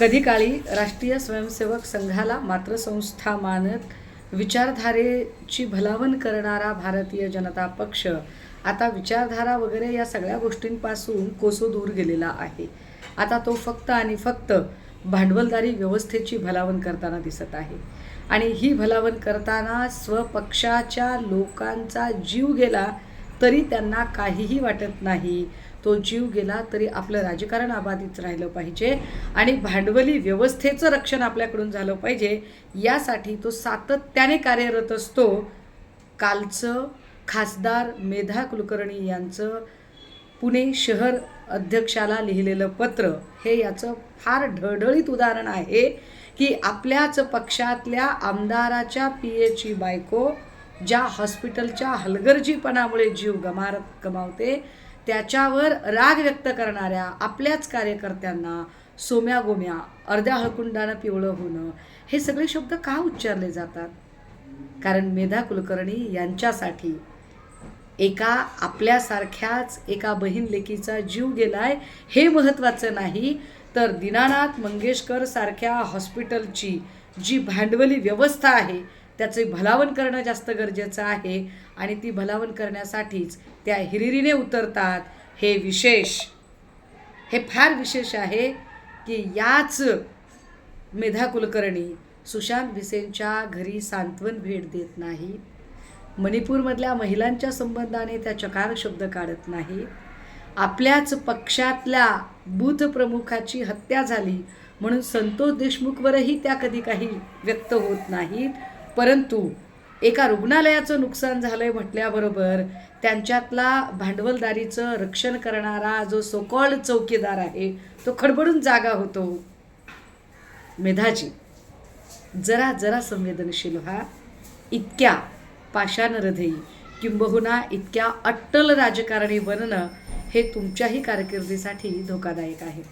कधी काळी राष्ट्रीय स्वयंसेवक संघाला मातृसंस्था मानत विचारधारेची भलावण करणारा भारतीय जनता पक्ष आता विचारधारा वगैरे या सगळ्या गोष्टींपासून कोसो दूर गेलेला आहे. आता तो फक्त आणि फक्त भांडवलदारी व्यवस्थेची भलावण करताना दिसत आहे. आणि ही भलावण करताना स्वपक्षाच्या लोकांचा जीव गेला तरी त्यांना काहीही वाटत नाही. तो जीव गेला तरी आपलं राजकारण अबाधित राहिलं पाहिजे आणि भांडवली व्यवस्थेचं रक्षण आपल्याकडून झालं पाहिजे. यासाठी तो सातत्याने कार्यरत असतो. कालचं खासदार मेधा कुलकर्णी यांचं पुणे शहर अध्यक्षाला लिहिलेलं पत्र हे याचं फार ढळढळीत उदाहरण आहे की आपल्याच पक्षातल्या आमदाराच्या पी एची बायको ज्या हॉस्पिटलच्या हलगर्जीपणामुळे जीव गमार गमावते त्याच्यावर राग व्यक्त करणाऱ्या आपल्याच कार्यकर्त्यांना सोम्या गोम्या अर्ध्या हळकुंडानं पिवळं होणं हे सगळे शब्द का उच्चारले जातात? कारण मेधा कुलकर्णी यांच्यासाठी एका आपल्यासारख्याच एका बहीण लेकीचा जीव गेलाय हे महत्त्वाचं नाही. तर दीनानाथ मंगेशकर सारख्या हॉस्पिटलची जी भांडवली व्यवस्था आहे त्याचे भलावण करणं जास्त गरजेचं आहे. आणि ती भलावण करण्यासाठीच त्या हिरिरीने उतरतात. हे विशेष हे फार विशेष आहे की याच मेधा कुलकर्णी सुशांत भिसेंच्या घरी सांत्वन भेट देत नाही. मणिपूरमधल्या महिलांच्या संबंधाने त्या चकार शब्द काढत नाही. आपल्याच पक्षातल्या बूथ प्रमुखाची हत्या झाली म्हणून संतोष देशमुखवरही त्या कधी काही व्यक्त होत नाहीत. परंतु एका रुग्णालयाचं नुकसान झालं आहे म्हटल्याबरोबर त्यांच्यातला भांडवलदारीचं रक्षण करणारा जो सोकॉल चौकीदार आहे तो खडबडून जागा होतो. मेधाजी जरा जरा संवेदनशील व्हा. इतक्या पाषाण हृदयी किंबहुना इतक्या अट्टल राजकारणी बनणं हे तुमच्याही कारकिर्दीसाठी धोकादायक आहे.